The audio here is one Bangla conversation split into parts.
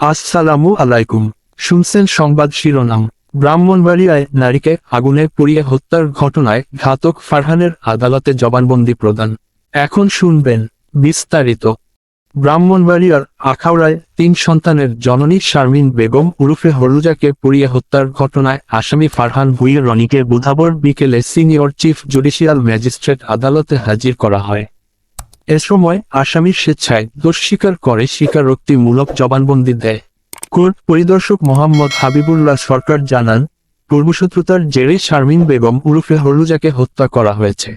আসসালামু আলাইকুম। শুনছেন সংবাদ শিরোনাম। ব্রাহ্মণবাড়িয়ায় নারীকে আগুনে পুড়িয়ে হত্যার ঘটনায় ঘাতক ফারহানের আদালতে জবানবন্দি প্রদান। এখন শুনবেন বিস্তারিত। ব্রাহ্মণবাড়িয়ার আখাউড়ায় তিন সন্তানের জননী শারমিন বেগম উরুফে হরুজাকে পুড়িয়ে হত্যার ঘটনায় আসামি ফারহান ভুইয়ের রনিকে বুধাবর বিকেলে সিনিয়র চিফ জুডিশিয়াল ম্যাজিস্ট্রেট আদালতে হাজির করা হয়। এ সময় আসামির স্বেচ্ছায় দোষ স্বীকার করে স্বীকারোক্তিমূলক জবানবন্দি দেয়। কোর্ট পরিদর্শক মোহাম্মদ হাবিবুল্লাহ সরকার জানান পূর্বশত্রুতার জেরে শারমিন বেগম উরুফে হরুজাকে হত্যা করা হয়েছে।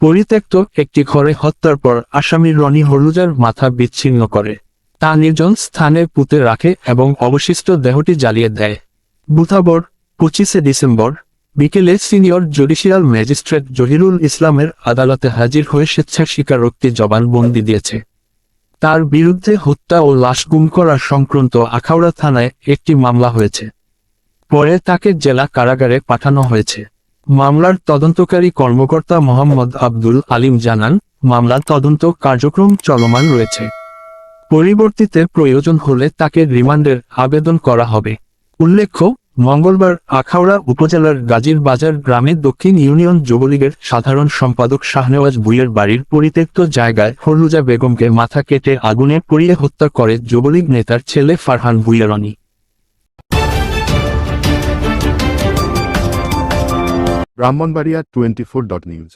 পরিত্যক্ত একটি ঘরে হত্যার পর আসামি রনি হরুজার মাথা বিচ্ছিন্ন করে। তা নির্জন স্থানে পুঁতে রাখে এবং অবশিষ্ট দেহটি জ্বালিয়ে দেয়। বুথাবর পঁচিশে ডিসেম্বর বিকেলে সিনিয়র জুডিশিয়াল ম্যাজিস্ট্রেট জহিরুল ইসলামের আদালতে হাজির হয়ে স্বেচ্ছা স্বীকারোক্তি জবানবন্দি দিয়েছে। তার বিরুদ্ধে হত্যা ও লাশ গুম করা সংক্রান্ত আখাউড়া থানায় একটি মামলা হয়েছে। পরে তাকে জেলা কারাগারে পাঠানো হয়েছে। মামলার তদন্তকারী কর্মকর্তা মোহাম্মদ আব্দুল আলিম জানান, মামলার তদন্ত কার্যক্রম চলমান রয়েছে। পরিবর্তিতে প্রয়োজন হলে তাকে রিমান্ডের আবেদন করা হবে। উল্লেখ্য মঙ্গলবার আখাউড়া উপজেলার গাজীর বাজার গ্রামের দক্ষিণ ইউনিয়ন যুবলীগের সাধারণ সম্পাদক শাহনেওয়াজ ভুইয়ের বাড়ির পরিত্যক্ত জায়গায় হরুজা বেগমকে মাথা কেটে আগুনে পুড়িয়ে হত্যা করে যুবলীগ নেতার ছেলে Farhan ভুইয়ারনি Brahmanbaria twenty four dot news.